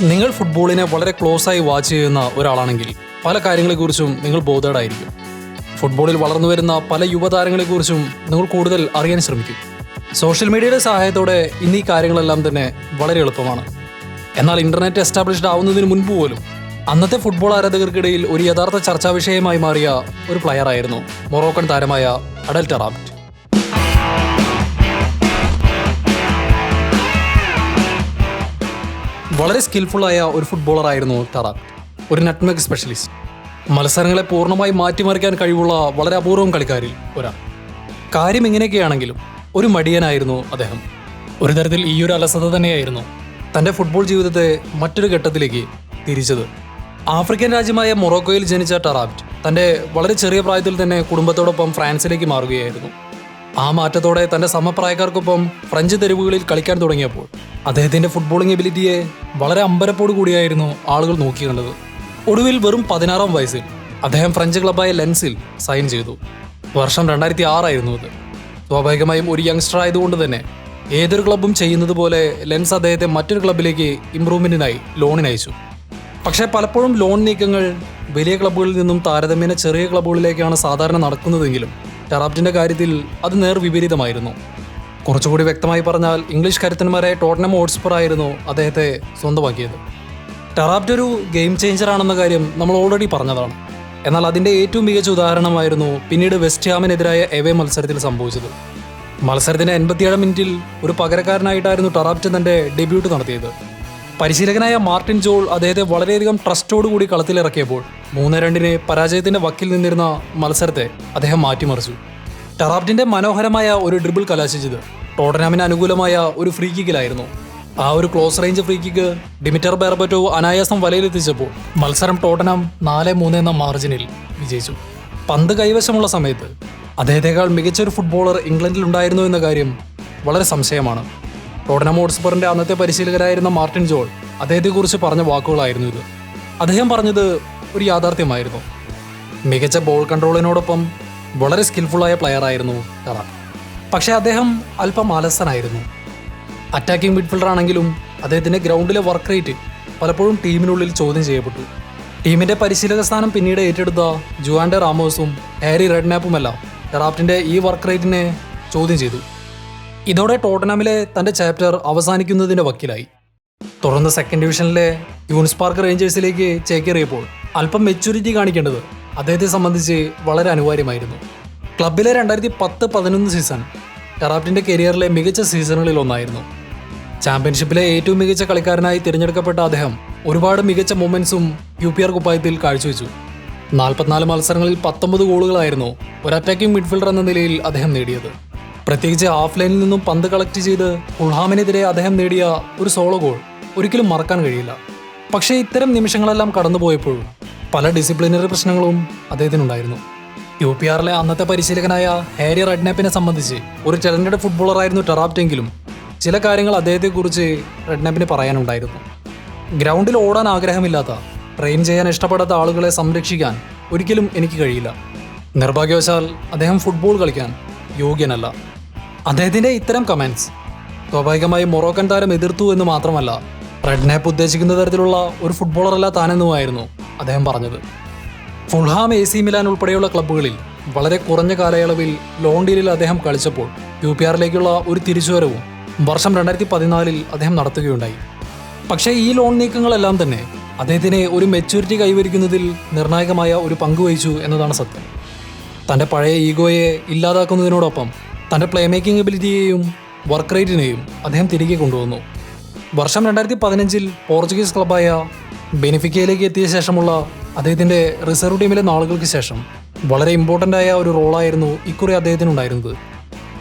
നിങ്ങൾ ഫുട്ബോളിനെ വളരെ ക്ലോസ് ആയി വാച്ച് ചെയ്യുന്ന ഒരാളാണെങ്കിൽ പല കാര്യങ്ങളെക്കുറിച്ചും നിങ്ങൾ ബോധേഡായിരിക്കും ഫുട്ബോളിൽ വളർന്നു വരുന്ന പല യുവതാരങ്ങളെക്കുറിച്ചും നിങ്ങൾ കൂടുതൽ അറിയാൻ ശ്രമിക്കും. സോഷ്യൽ മീഡിയയുടെ സഹായത്തോടെ ഇന്ന് ഈ കാര്യങ്ങളെല്ലാം തന്നെ വളരെ എളുപ്പമാണ്. എന്നാൽ ഇന്റർനെറ്റ് എസ്റ്റാബ്ലിഷ്ഡ് ആവുന്നതിന് മുൻപ് പോലും അന്നത്തെ ഫുട്ബോൾ ആരാധകർക്കിടയിൽ ഒരു യഥാർത്ഥ ചർച്ചാ വിഷയമായി മാറിയ ഒരു പ്ലെയർ ആയിരുന്നു മൊറോക്കൻ താരമായ അഡൽ ടെറാപ്റ്റ് വളരെ സ്കിൽഫുള്ളായ ഒരു ഫുട്ബോളറായിരുന്നു ടറാപ്റ്റ് ഒരു നെറ്റ്മെക് സ്പെഷ്യലിസ്റ്റ് മത്സരങ്ങളെ പൂർണമായി മാറ്റിമറിക്കാൻ കഴിവുള്ള വളരെ അപൂർവം കളിക്കാരിൽ ഒരാൾ. കാര്യം ഇങ്ങനെയൊക്കെയാണെങ്കിലും ഒരു മടിയനായിരുന്നു അദ്ദേഹം. ഒരു തരത്തിൽ ഈ ഒരു അലസത തന്നെയായിരുന്നു തന്റെ ഫുട്ബോൾ ജീവിതത്തെ മറ്റൊരു ഘട്ടത്തിലേക്ക് തിരിച്ചത്. ആഫ്രിക്കൻ രാജ്യമായ മൊറോക്കോയിൽ ജനിച്ച ടറാപ്റ്റ് തന്റെ വളരെ ചെറിയ പ്രായത്തിൽ തന്നെ കുടുംബത്തോടൊപ്പം ഫ്രാൻസിലേക്ക് മാറുകയായിരുന്നു. ആ മാറ്റത്തോടെ തന്റെ സമപ്രായക്കാർക്കൊപ്പം ഫ്രഞ്ച് തെരുവുകളിൽ കളിക്കാൻ തുടങ്ങിയപ്പോൾ അദ്ദേഹത്തിന്റെ ഫുട്ബോളിംഗ് എബിലിറ്റിയെ വളരെ അമ്പരപ്പോടു കൂടിയായിരുന്നു ആളുകൾ നോക്കി കണ്ടത്. ഒടുവിൽ വെറും പതിനാറാം വയസ്സിൽ അദ്ദേഹം ഫ്രഞ്ച് ക്ലബായ ലെൻസിൽ സൈൻ ചെയ്തു. വർഷം രണ്ടായിരത്തി ആറായിരുന്നു അത്. സ്വാഭാവികമായും ഒരു യങ്സ്റ്റർ ആയതുകൊണ്ട് തന്നെ ഏതൊരു ക്ലബും ചെയ്യുന്നത് പോലെ ലെൻസ് അദ്ദേഹത്തെ മറ്റൊരു ക്ലബിലേക്ക് ഇംപ്രൂവ്മെന്റിനായി ലോണിന് അയച്ചു. പക്ഷേ പലപ്പോഴും ലോൺ നീക്കങ്ങൾ വലിയ ക്ലബ്ബുകളിൽ നിന്നും താരതമ്യേന ചെറിയ ക്ലബ്ബുകളിലേക്കാണ് സാധാരണ നടക്കുന്നതെങ്കിലും ടെറാപ്റ്റിന്റെ കാര്യത്തിൽ അത് നേർ വിപരീതമായിരുന്നു. കുറച്ചുകൂടി വ്യക്തമായി പറഞ്ഞാൽ ഇംഗ്ലീഷ് കരുത്തന്മാരെ ടോട്ടനം ഓട്സ്പർ ആയിരുന്നു അദ്ദേഹത്തെ സ്വന്തമാക്കിയത്. ടെറാപ്റ്റ് ഒരു ഗെയിം ചേഞ്ചർ ആണെന്ന കാര്യം നമ്മൾ ഓൾറെഡി പറഞ്ഞതാണ്. എന്നാൽ അതിന്റെ ഏറ്റവും മികച്ച ഉദാഹരണമായിരുന്നു പിന്നീട് വെസ്റ്റ് ഹാമിനെതിരായ എവേ മത്സരത്തിൽ സംഭവിച്ചത്. മത്സരത്തിന്റെ എൺപത്തിയേഴ് മിനിറ്റിൽ ഒരു പകരക്കാരനായിട്ടായിരുന്നു ടെറാപ്റ്റ് തന്റെ ഡെബ്യൂട്ട് നടത്തിയത്. പരിശീലകനായ മാർട്ടിൻ ജോൾ അദ്ദേഹത്തെ വളരെയധികം ട്രസ്റ്റോടുകൂടി കളത്തിലിറക്കിയപ്പോൾ മൂന്ന് രണ്ടിന് പരാജയത്തിന്റെ വക്കിൽ നിന്നിരുന്ന മത്സരത്തെ അദ്ദേഹം മാറ്റിമറിച്ചു. ടെറാപ്റ്റിന്റെ മനോഹരമായ ഒരു ഡ്രിബിൾ കലാശിച്ചത് ടോട്ടനാമിന് അനുകൂലമായ ഒരു ഫ്രീ കിക്കിലായിരുന്നു ആ ഒരു close range free kick Dimitar Berbatov അനായാസം വലയിലെത്തിച്ചപ്പോൾ മത്സരം ടോട്ടനാം നാല് മൂന്ന് എന്ന മാർജിനിൽ വിജയിച്ചു. പന്ത് കൈവശമുള്ള സമയത്ത് അദ്ദേഹത്തെക്കാൾ മികച്ചൊരു ഫുട്ബോളർ ഇംഗ്ലണ്ടിൽ ഉണ്ടായിരുന്നു എന്ന കാര്യം വളരെ സംശയമാണ്. ടോട്ടനം ഹോട്ട്സ്പറിന്റെ അന്നത്തെ പരിശീലകരായിരുന്ന മാർട്ടിൻ ജോൾ അദ്ദേഹത്തെക്കുറിച്ച് പറഞ്ഞ വാക്കുകളായിരുന്നു ഇത്. അദ്ദേഹം പറഞ്ഞത് ഒരു യാഥാർത്ഥ്യമായിരുന്നു. മികച്ച ബോൾ കൺട്രോളിനോടൊപ്പം വളരെ സ്കിൽഫുള്ളായ പ്ലെയർ ആയിരുന്നു ടറ പക്ഷേ അദ്ദേഹം അല്പം അലസനായിരുന്നു അറ്റാക്കിംഗ് മിഡ്ഫീൽഡർ ആണെങ്കിലും അദ്ദേഹത്തിന്റെ ഗ്രൗണ്ടിലെ വർക്ക് റേറ്റ് പലപ്പോഴും ടീമിനുള്ളിൽ ചോദ്യം ചെയ്യപ്പെട്ടു. ടീമിന്റെ പരിശീലക സ്ഥാനം പിന്നീട് ഏറ്റെടുത്ത ജുവാൻഡെ റാമോസും ഹാരി റെഡ്നാപ്പുമെല്ലാം ടെറാപ്റ്റിന്റെ ഈ വർക്ക് റേറ്റിനെ ചോദ്യം ചെയ്തു. ഇതോടെ ടോട്ടനാമിലെ തന്റെ ചാപ്റ്റർ അവസാനിക്കുന്നതിന്റെ വക്കിലായി. തുടർന്ന് സെക്കൻഡ് ഡിവിഷനിലെ യൂണിസ് പാർക്ക് റേഞ്ചേഴ്സിലേക്ക് ചേക്കേറിയപ്പോൾ അല്പം മെച്യൂരിറ്റി കാണിക്കേണ്ടത് അദ്ദേഹത്തെ സംബന്ധിച്ച് വളരെ അനിവാര്യമായിരുന്നു. ക്ലബിലെ രണ്ടായിരത്തി പത്ത് പതിനൊന്ന് സീസൺ ടെറാപ്റ്റിന്റെ കരിയറിലെ മികച്ച സീസണുകളിൽ ഒന്നായിരുന്നു. ചാമ്പ്യൻഷിപ്പിലെ ഏറ്റവും മികച്ച കളിക്കാരനായി തിരഞ്ഞെടുക്കപ്പെട്ട അദ്ദേഹം ഒരുപാട് മികച്ച മൊമെന്റ്സും യു പി ആർ കുപ്പായത്തിൽ കാഴ്ചവെച്ചു. നാൽപ്പത്തിനാല് മത്സരങ്ങളിൽ പത്തൊമ്പത് ഗോളുകളായിരുന്നു ഒരു അറ്റാക്കിംഗ് മിഡ്ഫീൽഡർ എന്ന നിലയിൽ അദ്ദേഹം നേടിയത്. പ്രത്യേകിച്ച് ഹാഫ് ലൈനിൽ നിന്നും പന്ത് കളക്ട് ചെയ്ത് ഉൾഹാമിനെതിരെ അദ്ദേഹം നേടിയ ഒരു സോളോ ഗോൾ ഒരിക്കലും മറക്കാൻ കഴിയില്ല. പക്ഷേ ഇത്തരം നിമിഷങ്ങളെല്ലാം കടന്നുപോയപ്പോഴും പല ഡിസിപ്ലിനറി പ്രശ്നങ്ങളും അദ്ദേഹത്തിനുണ്ടായിരുന്നു. യു പി ആറിലെ അന്നത്തെ പരിശീലകനായ ഹാരി റെഡ്നാപ്പിനെ സംബന്ധിച്ച് ഒരു ടാലന്റഡ് ഫുട്ബോളറായിരുന്നു ടെറാപ്റ്റെങ്കിലും ചില കാര്യങ്ങൾ അദ്ദേഹത്തെക്കുറിച്ച് റെഡ്നാപ്പിന് പറയാനുണ്ടായിരുന്നു. ഗ്രൗണ്ടിൽ ഓടാൻ ആഗ്രഹമില്ലാത്ത ട്രെയിൻ ചെയ്യാൻ ഇഷ്ടപ്പെടാത്ത ആളുകളെ സംരക്ഷിക്കാൻ ഒരിക്കലും എനിക്ക് കഴിയില്ല. നിർഭാഗ്യവശാൽ അദ്ദേഹം ഫുട്ബോൾ കളിക്കാൻ യോഗ്യനല്ല. അദ്ദേഹത്തിന്റെ ഇത്തരം കമൻസ് സ്വാഭാവികമായി മൊറോക്കൻ താരം എതിർത്തു എന്ന് മാത്രമല്ല റെഡ്നാപ്പ് ഉദ്ദേശിക്കുന്ന തരത്തിലുള്ള ഒരു ഫുട്ബോളറല്ല താനെന്നുമായിരുന്നു അദ്ദേഹം പറഞ്ഞത്. ഫുൾഹാം എ സി മിലാൻ ഉൾപ്പെടെയുള്ള ക്ലബ്ബുകളിൽ വളരെ കുറഞ്ഞ കാലയളവിൽ ലോൺ ഡീലിൽ അദ്ദേഹം കളിച്ചപ്പോൾ യു പി ആറിലേക്കുള്ള ഒരു തിരിച്ചുവരവും വർഷം രണ്ടായിരത്തി പതിനാലിൽ അദ്ദേഹം നടത്തുകയുണ്ടായി. പക്ഷേ ഈ ലോൺ നീക്കങ്ങളെല്ലാം തന്നെ അദ്ദേഹത്തിന് ഒരു മെച്യൂരിറ്റി കൈവരിക്കുന്നതിൽ നിർണായകമായ ഒരു പങ്ക് വഹിച്ചു എന്നതാണ് സത്യം. തന്റെ പഴയ ഈഗോയെ ഇല്ലാതാക്കുന്നതിനോടൊപ്പം തന്റെ പ്ലേ മേക്കിംഗ് എബിലിറ്റിയെയും വർക്ക് റേറ്റിനെയും അദ്ദേഹം തിരികെ കൊണ്ടുവന്നു. വർഷം രണ്ടായിരത്തി പതിനഞ്ചിൽ പോർച്ചുഗീസ് ക്ലബായ ബെനിഫിക്കയിലേക്ക് എത്തിയ ശേഷമുള്ള അദ്ദേഹത്തിന്റെ റിസർവ് ടീമിലെ നാളുകൾക്ക് ശേഷം വളരെ ഇമ്പോർട്ടന്റ് ആയ ഒരു റോളായിരുന്നു ഇക്കുറി അദ്ദേഹത്തിനുണ്ടായിരുന്നത്.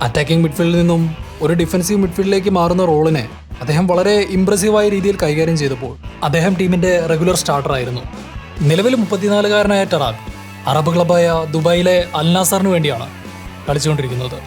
അറ്റാക്കിംഗ് മിഡ്ഫീൽഡിൽ നിന്നും ഒരു ഡിഫൻസീവ് മിഡ്ഫീൽഡിലേക്ക് മാറുന്ന റോളിനെ അദ്ദേഹം വളരെ ഇംപ്രസീവായ രീതിയിൽ കൈകാര്യം ചെയ്തപ്പോൾ അദ്ദേഹം ടീമിന്റെ റെഗുലർ സ്റ്റാർട്ടറായിരുന്നു നിലവിൽ മുപ്പത്തിനാലുകാരനായ ടെറാബ് അറബ് ക്ലബായ ദുബായിലെ അൽ നാസറിന് വേണ്ടിയാണ് കളിച്ചുകൊണ്ടിരിക്കുന്നത്.